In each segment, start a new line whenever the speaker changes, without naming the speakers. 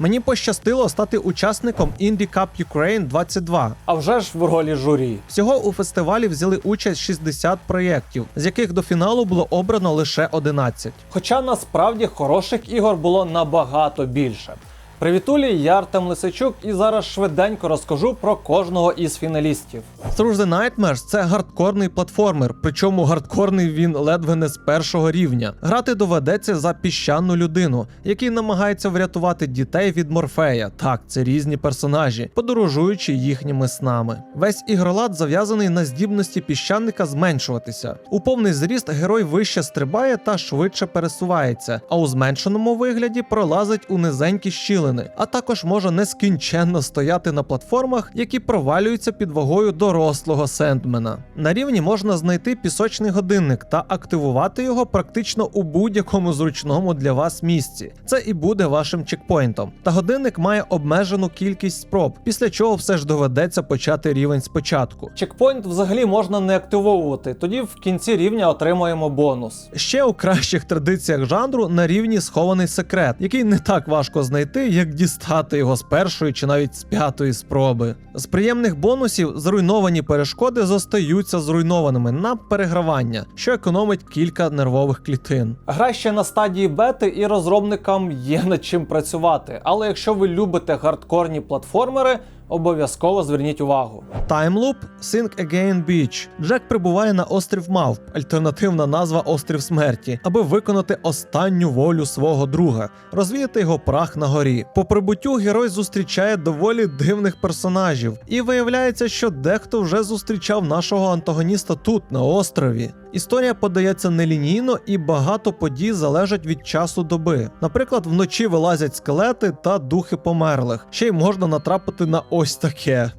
Мені пощастило стати учасником Indie Cup Ukraine 22.
А вже ж в ролі журі.
Всього у фестивалі взяли участь 60 проєктів, з яких до фіналу було обрано лише 11.
Хоча насправді хороших ігор було набагато більше. Привітулі, я Артем Лисичук, і зараз швиденько розкажу про кожного із фіналістів.
Through the Nightmares – це гардкорний платформер, причому гардкорний він ледве не з першого рівня. Грати доведеться за піщану людину, який намагається врятувати дітей від Морфея. Так, це різні персонажі, подорожуючи їхніми снами. Весь ігролад зав'язаний на здібності піщаника зменшуватися. У повний зріст герой вище стрибає та швидше пересувається, а у зменшеному вигляді пролазить у низенькі щілини, а також може нескінченно стояти на платформах, які провалюються під вагою дорослого сендмена. На рівні можна знайти пісочний годинник та активувати його практично у будь-якому зручному для вас місці. Це і буде вашим чекпоінтом. Та годинник має обмежену кількість спроб, після чого все ж доведеться почати рівень спочатку.
Чекпоінт взагалі можна не активовувати, тоді в кінці рівня отримаємо бонус.
Ще у кращих традиціях жанру на рівні схований секрет, який не так важко знайти, як дістати його з першої чи навіть з п'ятої спроби. З приємних бонусів зруйновані перешкоди зостаються зруйнованими на перегравання, що економить кілька нервових клітин.
Гра ще на стадії бети, і розробникам є над чим працювати. Але якщо ви любите гардкорні платформери, обов'язково зверніть увагу.
Таймлуп Think Again Beach. Джек прибуває на острів Мавп, альтернативна назва Острів Смерті, аби виконати останню волю свого друга, розвіяти його прах на горі. По прибуттю герой зустрічає доволі дивних персонажів, і виявляється, що дехто вже зустрічав нашого антагоніста тут, на острові. Історія подається нелінійно і багато подій залежать від часу доби. Наприклад, вночі вилазять скелети та духи померлих. Ще й можна натрапити на ось таке.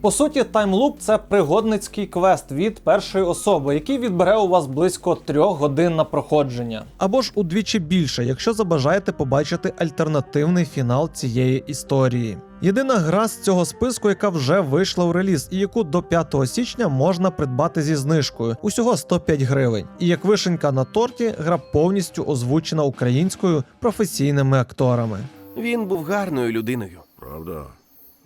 По суті, таймлуп це пригодницький квест від першої особи, який відбере у вас близько трьох годин на проходження.
або ж удвічі більше, якщо забажаєте побачити альтернативний фінал цієї історії. Єдина гра з цього списку, яка вже вийшла у реліз, і яку до 5 січня можна придбати зі знижкою, усього 105 гривень. І як вишенька на торті, гра повністю озвучена українською професійними акторами.
Він був гарною людиною.
Правда?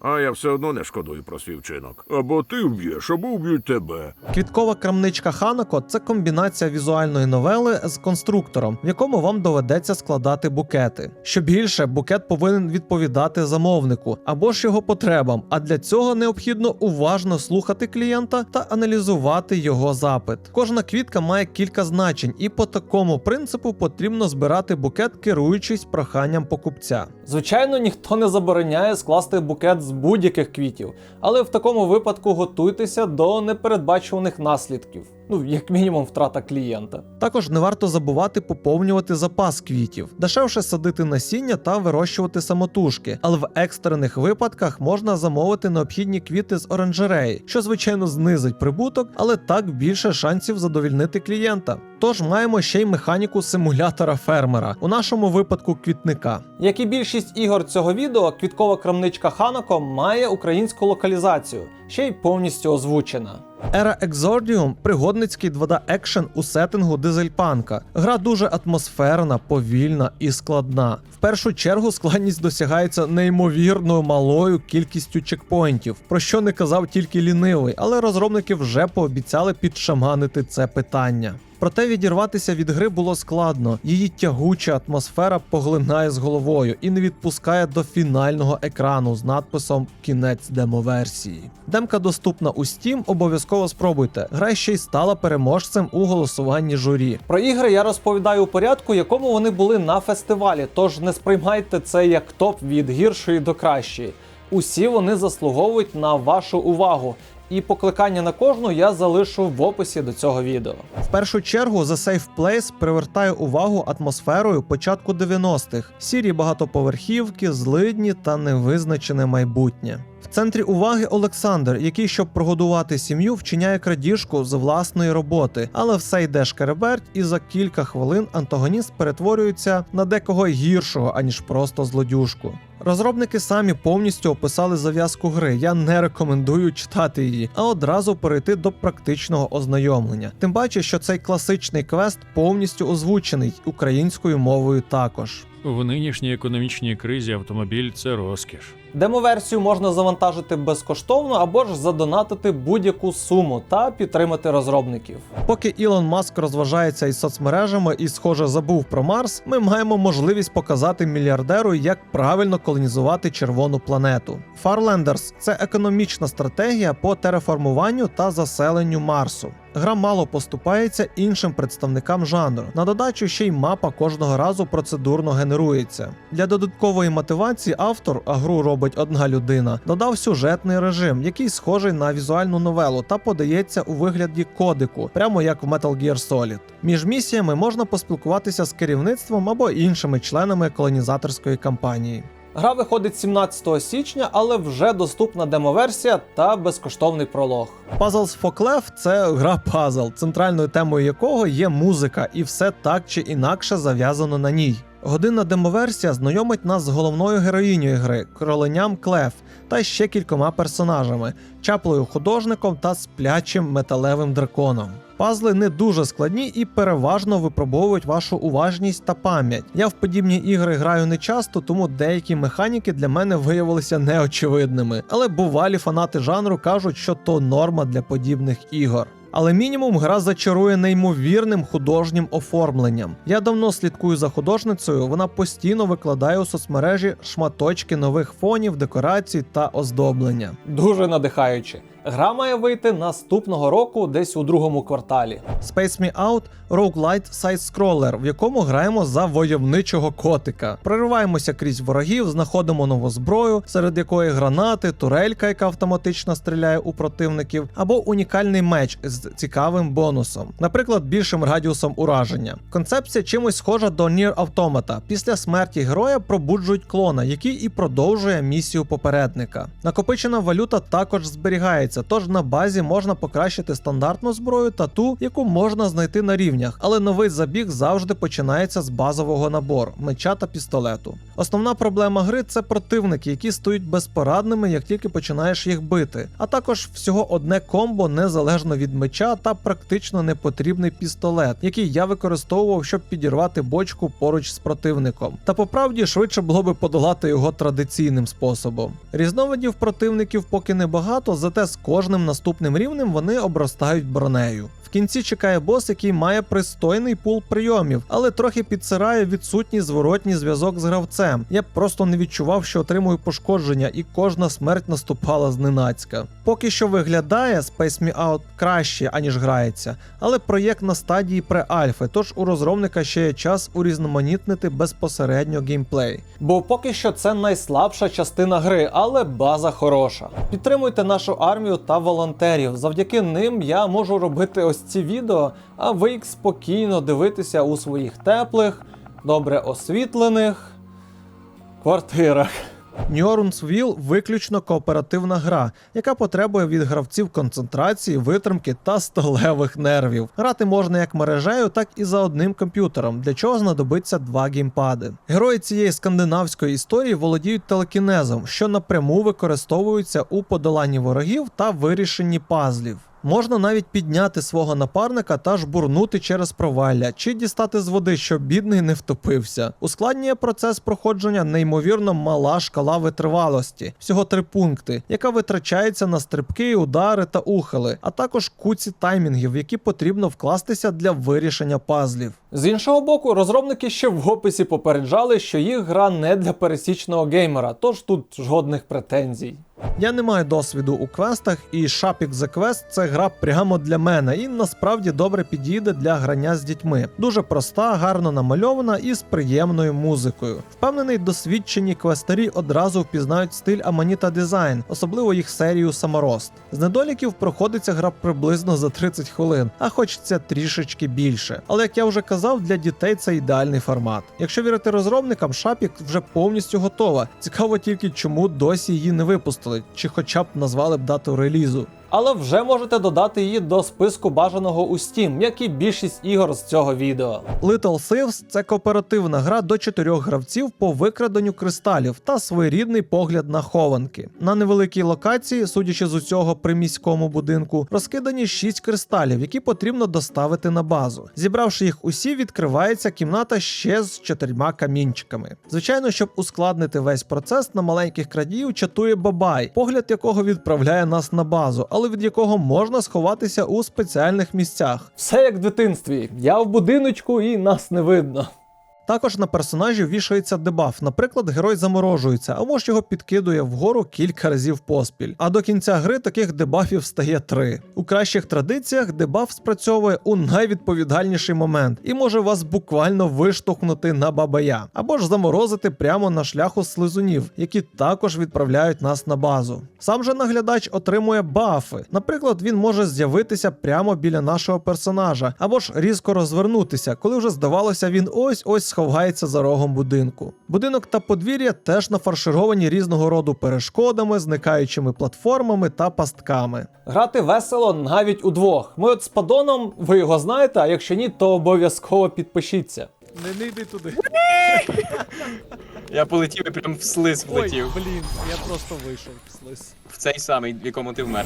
А я все одно не шкодую про свій вчинок. Або ти вб'єш, або вб'ють тебе.
Квіткова крамничка Ханако це комбінація візуальної новели з конструктором, в якому вам доведеться складати букети. Що більше, букет повинен відповідати замовнику або ж його потребам. А для цього необхідно уважно слухати клієнта та аналізувати його запит. Кожна квітка має кілька значень, і по такому принципу потрібно збирати букет, керуючись проханням покупця.
Звичайно, ніхто не забороняє скласти букет з будь-яких квітів, але в такому випадку готуйтеся до непередбачуваних наслідків. Ну, як мінімум, втрата клієнта.
Також не варто забувати поповнювати запас квітів, дешевше садити насіння та вирощувати самотужки, але в екстрених випадках можна замовити необхідні квіти з оранжереї, що звичайно знизить прибуток, але так більше шансів задовільнити клієнта. Тож маємо ще й механіку симулятора фермера, у нашому випадку квітника.
Як і більшість ігор цього відео, квіткова крамничка Ханако має українську локалізацію, ще й повністю озвучена.
Ера Exordium – пригодницький 2D екшен у сеттингу дизельпанка. Гра дуже атмосферна, повільна і складна. В першу чергу складність досягається неймовірно малою кількістю чекпоінтів, про що не казав тільки лінивий, але розробники вже пообіцяли підшаманити це питання. Проте відірватися від гри було складно. Її тягуча атмосфера поглинає з головою і не відпускає до фінального екрану з надписом Кінець демоверсії. Демка доступна у Steam, обов'язково спробуйте. Гра ще й стала переможцем у голосуванні журі.
Про ігри я розповідаю у порядку, якому вони були на фестивалі, тож не сприймайте це як топ від гіршої до кращої. Усі вони заслуговують на вашу увагу. І покликання на кожну я залишу в описі до цього відео.
В першу чергу The Safe Place привертає увагу атмосферою початку 90-х, сірі багатоповерхівки, злидні та невизначене майбутнє. В центрі уваги Олександр, який, щоб прогодувати сім'ю, вчиняє крадіжку з власної роботи, але все йде шкереберть, і за кілька хвилин антагоніст перетворюється на декого гіршого, аніж просто злодюжку. Розробники самі повністю описали зав'язку гри. Я не рекомендую читати її, а одразу перейти до практичного ознайомлення. Тим паче, що цей класичний квест повністю озвучений українською мовою також.
В нинішній економічній кризі автомобіль це розкіш.
Демоверсію можна завантажити безкоштовно або ж задонатити будь-яку суму та підтримати розробників.
Поки Ілон Маск розважається із соцмережами і, схоже, забув про Марс, ми маємо можливість показати мільярдеру, як правильно колонізувати червону планету. Farlanders – це економічна стратегія по тереформуванню та заселенню Марсу. Гра мало поступається іншим представникам жанру. На додачу ще й мапа кожного разу процедурно генерується. Для додаткової мотивації автор, а гру робить одна людина, додав сюжетний режим, який схожий на візуальну новелу та подається у вигляді кодику, прямо як в Metal Gear Solid. Між місіями можна поспілкуватися з керівництвом або іншими членами колонізаторської кампанії.
Гра виходить 17 січня, але вже доступна демоверсія та безкоштовний пролог.
Puzzles for Clef – це гра пазл, центральною темою якого є музика, і все так чи інакше зав'язано на ній. Годинна демоверсія знайомить нас з головною героїнею гри кроленям Клеф та ще кількома персонажами, чаплою художником та сплячим металевим драконом. Пазли не дуже складні і переважно випробовують вашу уважність та пам'ять. Я в подібні ігри граю не часто, тому деякі механіки для мене виявилися неочевидними. Але бувалі фанати жанру кажуть, що то норма для подібних ігор. Але мінімум гра зачарує неймовірним художнім оформленням. Я давно слідкую за художницею, вона постійно викладає у соцмережі шматочки нових фонів, декорацій та оздоблення.
Дуже надихаюче. Гра має вийти наступного року, десь у другому кварталі.
Space Me Out – roguelite сайт-скролер, в якому граємо за войовничого котика. Прориваємося крізь ворогів, знаходимо нову зброю, серед якої гранати, турелька, яка автоматично стріляє у противників, або унікальний меч з цікавим бонусом, наприклад, більшим радіусом ураження. Концепція чимось схожа до Nier Automata. Після смерті героя пробуджують клона, який і продовжує місію попередника. Накопичена валюта також зберігається, тож на базі можна покращити стандартну зброю та ту, яку можна знайти на рівнях, але новий забіг завжди починається з базового набору меча та пістолету. Основна проблема гри це противники, які стають безпорадними, як тільки починаєш їх бити, а також всього одне комбо незалежно від меча та практично непотрібний пістолет, який я використовував, щоб підірвати бочку поруч з противником. Та по правді швидше було би подолати його традиційним способом. Різновидів противників поки небагато, зате з кожним наступним рівнем вони обростають бронею. Кінці чекає бос, який має пристойний пул прийомів, але трохи підсирає відсутній зворотній зв'язок з гравцем. Я просто не відчував, що отримую пошкодження, і кожна смерть наступала зненацька. Поки що виглядає Space Me Out краще, аніж грається, але проєкт на стадії преальфи, тож у розробника ще є час урізноманітнити безпосередньо геймплей.
Бо поки що це найслабша частина гри, але база хороша. Підтримуйте нашу армію та волонтерів. Завдяки ним я можу робити ось ці відео, а ви їх спокійно дивитися у своїх теплих, добре освітлених квартирах.
Wheel – виключно кооперативна гра, яка потребує від гравців концентрації, витримки та сталевих нервів. Грати можна як мережею, так і за одним комп'ютером, для чого знадобиться два геймпади. Герої цієї скандинавської історії володіють телекінезом, що напряму використовується у подоланні ворогів та вирішенні пазлів. Можна навіть підняти свого напарника та жбурнути через провалля, чи дістати з води, щоб бідний не втопився. Ускладнює процес проходження неймовірно мала шкала витривалості, всього три пункти, яка витрачається на стрибки, удари та ухили, а також куці таймінгів, які потрібно вкластися для вирішення пазлів.
З іншого боку, розробники ще в описі попереджали, що їх гра не для пересічного геймера, тож тут жодних претензій.
Я не маю досвіду у квестах, і Shapik The Quest це гра прямо для мене і насправді добре підійде для грання з дітьми. Дуже проста, гарно намальована і з приємною музикою. Впевнений, досвідчені квестарі одразу впізнають стиль Аманіта Дизайн, особливо їх серію Саморост. З недоліків проходиться гра приблизно за 30 хвилин, а хочеться трішечки більше. Але як я вже казав, для дітей це ідеальний формат. Якщо вірити розробникам, Shapik вже повністю готова. Цікаво тільки, чому досі її не випустили. Побачили, чи хоча б назвали б дату релізу.
Але вже можете додати її до списку бажаного у Steam, як і більшість ігор з цього відео.
Little Thieves – це кооперативна гра до чотирьох гравців по викраденню кристалів та своєрідний погляд на хованки. На невеликій локації, судячи з усього приміському будинку, розкидані шість кристалів, які потрібно доставити на базу. Зібравши їх усі, відкривається кімната ще з чотирма камінчиками. Звичайно, щоб ускладнити весь процес, на маленьких крадіїв чатує бабай, погляд якого відправляє нас на базу, але від якого можна сховатися у спеціальних місцях.
Все як в дитинстві. Я в будиночку і нас не видно.
Також на персонажів вішається дебаф. Наприклад, герой заморожується, або ж його підкидує вгору кілька разів поспіль. А до кінця гри таких дебафів стає три. У кращих традиціях дебаф спрацьовує у найвідповідальніший момент і може вас буквально виштовхнути на бабая, або ж заморозити прямо на шляху слизунів, які також відправляють нас на базу. Сам же наглядач отримує бафи. Наприклад, він може з'явитися прямо біля нашого персонажа, або ж різко розвернутися, коли вже здавалося, він ось ось сховається за рогом будинку. Будинок та подвір'я теж нафаршировані різного роду перешкодами, зникаючими платформами та пастками.
Грати весело навіть удвох. Ми от з падоном, ви його знаєте, а якщо ні, то обов'язково підпишіться.
Не, не йди туди.
Я полетів і прям в слиз влетів.
блін, я просто вийшов слиз.
В цей самий, в якому ти вмер.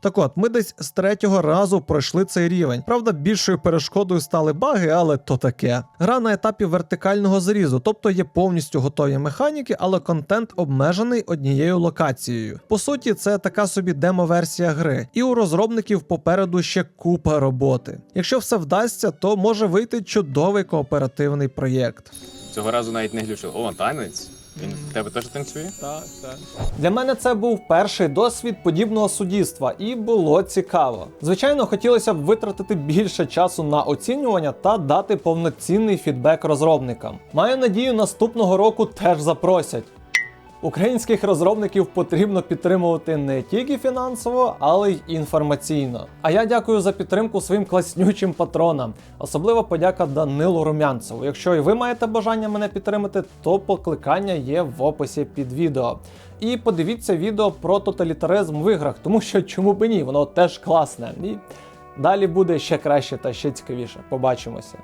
Так от, ми десь з третього разу пройшли цей рівень. Правда, більшою перешкодою стали баги, але то таке. Гра на етапі вертикального зрізу, тобто є повністю готові механіки, але контент обмежений однією локацією. По суті, це така собі демо-версія гри, і у розробників попереду ще купа роботи. Якщо все вдасться, то може вийти чудовий кооперативний проєкт.
Цього разу навіть не глючив. О, танець. Він в тебе теж танцює?
Так, так.
Для мене це був перший досвід подібного суддівства, і було цікаво. Звичайно, хотілося б витратити більше часу на оцінювання та дати повноцінний фідбек розробникам. Маю надію, наступного року теж запросять. Українських розробників потрібно підтримувати не тільки фінансово, але й інформаційно. А я дякую за підтримку своїм класнючим патронам. Особливо подяка Данилу Румянцеву. Якщо і ви маєте бажання мене підтримати, то покликання є в описі під відео. І подивіться відео про тоталітаризм в іграх, тому що чому б ні, воно теж класне. І далі буде ще краще та ще цікавіше. Побачимося.